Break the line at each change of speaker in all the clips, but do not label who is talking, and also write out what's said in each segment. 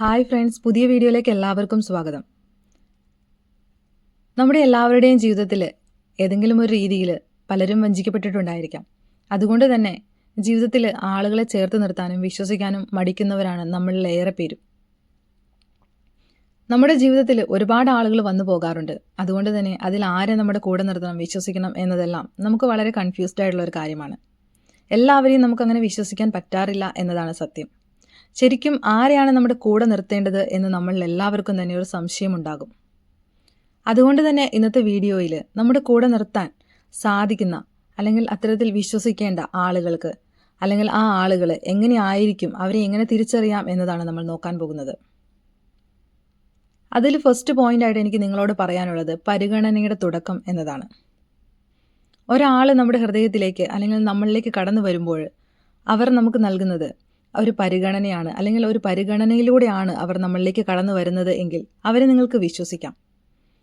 Hi friends പുതിയ വീഡിയോയിലേക്ക് എല്ലാവർക്കും സ്വാഗതം. നമ്മുടെ എല്ലാവരുടെയും ജീവിതത്തിൽ ഏതെങ്കിലും ഒരു രീതിയിൽ പലരും വഞ്ചിക്കപ്പെട്ടിട്ടുണ്ടായിരിക്കാം. അതുകൊണ്ട് തന്നെ ജീവിതത്തിൽ ആളുകളെ ചേർത്ത് നിർത്താനും വിശ്വസിക്കാനും മടിക്കുന്നവരാണ് നമ്മളിൽ ഏറെ പേരും. നമ്മുടെ ജീവിതത്തിൽ ഒരുപാട് ആളുകൾ വന്നു പോകാറുണ്ട്. അതുകൊണ്ട് തന്നെ അതിൽ ആരെ നമ്മുടെ കൂടെ നിർത്തണം വിശ്വസിക്കണം എന്നതെല്ലാം നമുക്ക് വളരെ കൺഫ്യൂസ്ഡ് ആയിട്ടുള്ള ഒരു കാര്യമാണ്. എല്ലാവരെയും നമുക്കങ്ങനെ വിശ്വസിക്കാൻ പറ്റാറില്ല എന്നതാണ് സത്യം. ശരിക്കും ആരെയാണ് നമ്മുടെ കൂടെ നിർത്തേണ്ടത് എന്ന് നമ്മളിൽ എല്ലാവർക്കും തന്നെ ഒരു സംശയമുണ്ടാകും. അതുകൊണ്ട് തന്നെ ഇന്നത്തെ വീഡിയോയിൽ നമ്മുടെ കൂടെ നിർത്താൻ സാധിക്കുന്ന അല്ലെങ്കിൽ അത്തരത്തിൽ വിശ്വസിക്കേണ്ട ആളുകൾക്ക് അല്ലെങ്കിൽ ആ ആളുകൾ എങ്ങനെയായിരിക്കും അവരെ എങ്ങനെ തിരിച്ചറിയാം എന്നതാണ് നമ്മൾ നോക്കാൻ പോകുന്നത്. അതിൽ ഫസ്റ്റ് പോയിന്റ് ആയിട്ട് എനിക്ക് നിങ്ങളോട് പറയാനുള്ളത് പരിഗണനയുടെ തുടക്കം എന്നതാണ്. ഒരാൾ നമ്മുടെ ഹൃദയത്തിലേക്ക് അല്ലെങ്കിൽ നമ്മളിലേക്ക് കടന്നു വരുമ്പോൾ അവർ നമുക്ക് നൽകുന്നത് ഒരു പരിഗണനയാണ് അല്ലെങ്കിൽ ഒരു പരിഗണനയിലൂടെയാണ് അവർ നമ്മളിലേക്ക് കടന്നു വരുന്നത് എങ്കിൽ അവരെ നിങ്ങൾക്ക് വിശ്വസിക്കാം.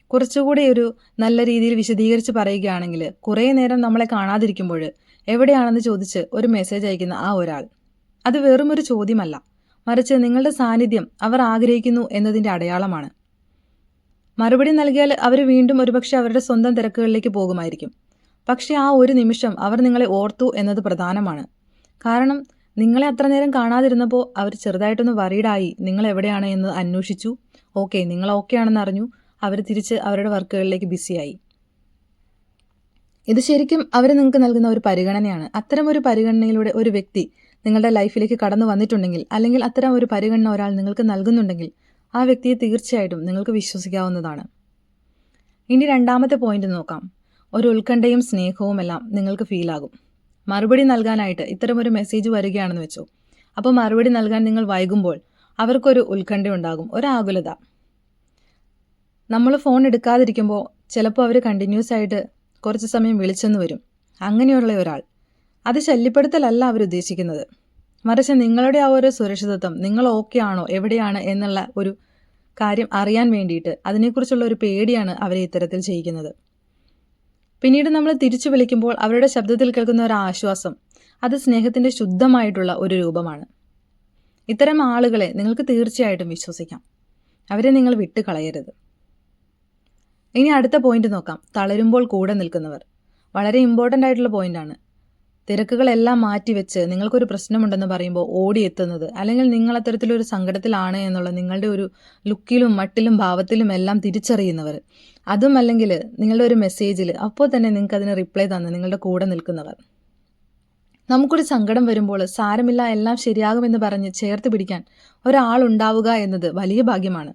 കുറച്ചുകൂടി ഒരു നല്ല രീതിയിൽ വിശദീകരിച്ച് പറയുകയാണെങ്കിൽ കുറേ നേരം നമ്മളെ കാണാതിരിക്കുമ്പോൾ എവിടെയാണെന്ന് ചോദിച്ച് ഒരു മെസ്സേജ് അയക്കുന്ന ആ ഒരാൾ അത് വെറും ഒരു ചോദ്യമല്ല. മറിച്ച് നിങ്ങളുടെ സാന്നിധ്യം അവർ ആഗ്രഹിക്കുന്നു എന്നതിന്റെ അടയാളമാണ്. മറുപടി നൽകിയാൽ അവർ വീണ്ടും ഒരുപക്ഷെ അവരുടെ സ്വന്തം തിരക്കുകളിലേക്ക് പോകുമായിരിക്കും. പക്ഷേ ആ ഒരു നിമിഷം അവർ നിങ്ങളെ ഓർത്തു എന്നത് പ്രധാനമാണ്. കാരണം നിങ്ങളെ അത്ര നേരം കാണാതിരുന്നപ്പോൾ അവർ ചെറുതായിട്ടൊന്ന് വറീഡായി നിങ്ങൾ എവിടെയാണ് എന്ന് അന്വേഷിച്ചു. ഓക്കെ നിങ്ങൾ ഓക്കെ ആണെന്ന് അറിഞ്ഞു. അവർ തിരിച്ച് അവരുടെ വർക്കുകളിലേക്ക് ബിസിയായി. ഇത് ശരിക്കും അവർ നിങ്ങൾക്ക് നൽകുന്ന ഒരു പരിഗണനയാണ്. അത്തരം ഒരു പരിഗണനയിലൂടെ ഒരു വ്യക്തി നിങ്ങളുടെ ലൈഫിലേക്ക് കടന്നു വന്നിട്ടുണ്ടെങ്കിൽ അല്ലെങ്കിൽ അത്തരം ഒരു പരിഗണന ഒരാൾ നിങ്ങൾക്ക് നൽകുന്നുണ്ടെങ്കിൽ ആ വ്യക്തിയെ തീർച്ചയായിട്ടും നിങ്ങൾക്ക് വിശ്വസിക്കാവുന്നതാണ്. ഇനി രണ്ടാമത്തെ പോയിന്റ് നോക്കാം. ഒരു ഉത്കണ്ഠയും സ്നേഹവും എല്ലാം നിങ്ങൾക്ക് ഫീലാകും മറുപടി നൽകാനായിട്ട് ഇത്തരമൊരു മെസ്സേജ് വരികയാണെന്ന് വെച്ചു. അപ്പോൾ മറുപടി നൽകാൻ നിങ്ങൾ വൈകുമ്പോൾ അവർക്കൊരു ഉത്കണ്ഠ ഉണ്ടാകും ഒരാകുലത. നമ്മൾ ഫോൺ എടുക്കാതിരിക്കുമ്പോൾ ചിലപ്പോൾ അവർ കണ്ടിന്യൂസ് ആയിട്ട് കുറച്ച് സമയം വിളിച്ചെന്ന് വരും. അങ്ങനെയുള്ള ഒരാൾ. അത് ശല്യപ്പെടുത്തലല്ല അവർ ഉദ്ദേശിക്കുന്നത്. മറിച്ച് നിങ്ങളുടെ ആ ഒരു സുരക്ഷിതത്വം നിങ്ങൾ ഓക്കെ ആണോ എവിടെയാണ് എന്നുള്ള ഒരു കാര്യം അറിയാൻ വേണ്ടിയിട്ട് അതിനെക്കുറിച്ചുള്ള ഒരു പേടിയാണ് അവരെ ഇത്തരത്തിൽ ചെയ്യിക്കുന്നത്. പിന്നീട് നമ്മൾ തിരിച്ചു വിളിക്കുമ്പോൾ അവരുടെ ശബ്ദത്തിൽ കേൾക്കുന്ന ഒരു ആശ്വാസം അത് സ്നേഹത്തിന്റെ ശുദ്ധമായിട്ടുള്ള ഒരു രൂപമാണ്. ഇത്തരം ആളുകളെ നിങ്ങൾക്ക് തീർച്ചയായിട്ടും വിശ്വസിക്കാം. അവരെ നിങ്ങൾ വിട്ടു കളയരുത് ഇനി അടുത്ത പോയിന്റ് നോക്കാം. തളരുമ്പോൾ കൂടെ നിൽക്കുന്നവർ. വളരെ ഇമ്പോർട്ടന്റ് ആയിട്ടുള്ള പോയിന്റാണ് തിരക്കുകളെല്ലാം മാറ്റിവെച്ച് നിങ്ങൾക്കൊരു പ്രശ്നമുണ്ടെന്ന് പറയുമ്പോൾ ഓടിയെത്തുന്നത് അല്ലെങ്കിൽ നിങ്ങൾ അത്തരത്തിലൊരു സങ്കടത്തിലാണ് എന്നുള്ള നിങ്ങളുടെ ഒരു ലുക്കിലും മട്ടിലും ഭാവത്തിലും എല്ലാം തിരിച്ചറിയുന്നവർ. അതും അല്ലെങ്കിൽ നിങ്ങളുടെ ഒരു മെസ്സേജിൽ അപ്പോൾ തന്നെ നിങ്ങൾക്ക് അതിന് റിപ്ലൈ തന്ന് നിങ്ങളുടെ കൂടെ നിൽക്കുന്നവർ. നമുക്കൊരു സങ്കടം വരുമ്പോൾ സാരമില്ല എല്ലാം ശരിയാകുമെന്ന് പറഞ്ഞ് ചേർത്ത് പിടിക്കാൻ ഒരാളുണ്ടാവുക എന്നത് വലിയ ഭാഗ്യമാണ്.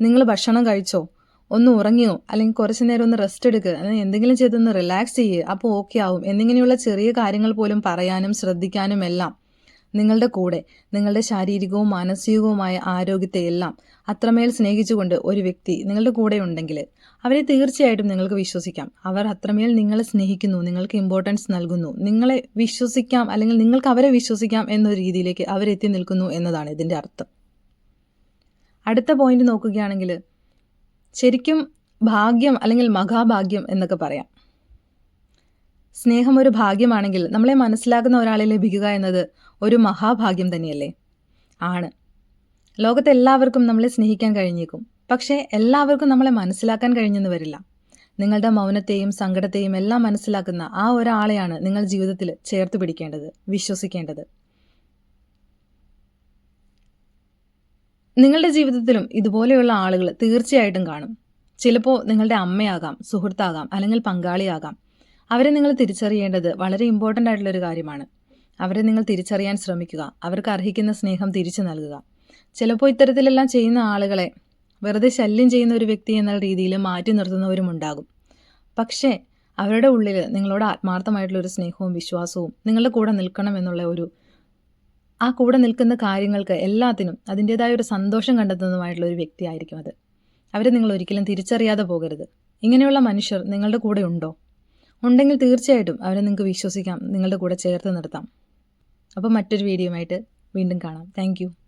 നിങ്ങൾ ഭക്ഷണം കഴിച്ചോ? ഒന്ന് ഉറങ്ങിയോ അല്ലെങ്കിൽ കുറച്ച് നേരം ഒന്ന് റെസ്റ്റ് എടുക്കുക അല്ലെങ്കിൽ എന്തെങ്കിലും ചെയ്തൊന്ന് റിലാക്സ് ചെയ്യുക അപ്പോൾ ഓക്കെ ആവും. എന്നിങ്ങനെയുള്ള ചെറിയ കാര്യങ്ങൾ പോലും പറയാനും ശ്രദ്ധിക്കാനും എല്ലാം നിങ്ങളുടെ കൂടെ നിങ്ങളുടെ ശാരീരികവും മാനസികവുമായ ആരോഗ്യത്തെ എല്ലാം അത്രമേൽ സ്നേഹിച്ചുകൊണ്ട് ഒരു വ്യക്തി നിങ്ങളുടെ കൂടെ ഉണ്ടെങ്കിൽ അവരെ തീർച്ചയായിട്ടും നിങ്ങൾക്ക് വിശ്വസിക്കാം. അവർ അത്രമേൽ നിങ്ങളെ സ്നേഹിക്കുന്നു നിങ്ങൾക്ക് ഇമ്പോർട്ടൻസ് നൽകുന്നു. നിങ്ങളെ വിശ്വസിക്കാം അല്ലെങ്കിൽ നിങ്ങൾക്ക് അവരെ വിശ്വസിക്കാം എന്നൊരു രീതിയിലേക്ക് അവരെത്തി നിൽക്കുന്നു എന്നതാണ് ഇതിന്റെ അർത്ഥം. അടുത്ത പോയിന്റ് നോക്കുകയാണെങ്കിൽ ശരിക്കും ഭാഗ്യം അല്ലെങ്കിൽ മഹാഭാഗ്യം എന്നൊക്കെ പറയാം. സ്നേഹം ഒരു ഭാഗ്യമാണെങ്കിൽ നമ്മളെ മനസ്സിലാക്കുന്ന ഒരാളെ ലഭിക്കുക എന്നത് ഒരു മഹാഭാഗ്യം തന്നെയല്ലേ? ആണ്. ലോകത്തെ എല്ലാവർക്കും നമ്മളെ സ്നേഹിക്കാൻ കഴിഞ്ഞേക്കും. പക്ഷേ എല്ലാവർക്കും നമ്മളെ മനസ്സിലാക്കാൻ കഴിഞ്ഞെന്ന് വരില്ല. നിങ്ങളുടെ മൗനത്തെയും സങ്കടത്തെയും എല്ലാം മനസ്സിലാക്കുന്ന ആ ഒരാളെയാണ് നിങ്ങൾ ജീവിതത്തിൽ ചേർത്ത് പിടിക്കേണ്ടത് വിശ്വസിക്കേണ്ടത്. നിങ്ങളുടെ ജീവിതത്തിലും ഇതുപോലെയുള്ള ആളുകൾ തീർച്ചയായിട്ടും കാണും. ചിലപ്പോൾ നിങ്ങളുടെ അമ്മയാകാം സുഹൃത്താകാം അല്ലെങ്കിൽ പങ്കാളിയാകാം. അവരെ നിങ്ങൾ തിരിച്ചറിയേണ്ടത് വളരെ ഇമ്പോർട്ടന്റ് ആയിട്ടുള്ള ഒരു കാര്യമാണ്. അവരെ നിങ്ങൾ തിരിച്ചറിയാൻ ശ്രമിക്കുക. അവർക്ക് അർഹിക്കുന്ന സ്നേഹം തിരിച്ചു നൽകുക. ചിലപ്പോൾ ഇത്തരത്തിലെല്ലാം ചെയ്യുന്ന ആളുകളെ വെറുതെ ശല്യം ചെയ്യുന്ന ഒരു വ്യക്തി എന്ന രീതിയിൽ മാറ്റി നിർത്തുന്നവരും ഉണ്ടാകും. പക്ഷേ അവരുടെ ഉള്ളിൽ നിങ്ങളോട് ആത്മാർത്ഥമായിട്ടുള്ള ഒരു സ്നേഹവും വിശ്വാസവും നിങ്ങളുടെ കൂടെ നിൽക്കണം എന്നുള്ള ഒരു ആ കൂടെ നിൽക്കുന്ന കാര്യങ്ങൾക്ക് എല്ലാത്തിനും അതിന്റേതായ ഒരു സന്തോഷം കണ്ടെത്തുന്നതുമായിട്ടുള്ള ഒരു വ്യക്തിയായിരിക്കും അത്. അവരെ നിങ്ങൾ ഒരിക്കലും തിരിച്ചറിയാതെ പോകരുത്. ഇങ്ങനെയുള്ള മനുഷ്യർ നിങ്ങളുടെ കൂടെ ഉണ്ടോ? ഉണ്ടെങ്കിൽ തീർച്ചയായിട്ടും അവരെ നിങ്ങൾക്ക് വിശ്വസിക്കാം നിങ്ങളുടെ കൂടെ ചേർത്ത് നിർത്താം. അപ്പോൾ മറ്റൊരു വീഡിയോ ആയിട്ട് വീണ്ടും കാണാം. താങ്ക്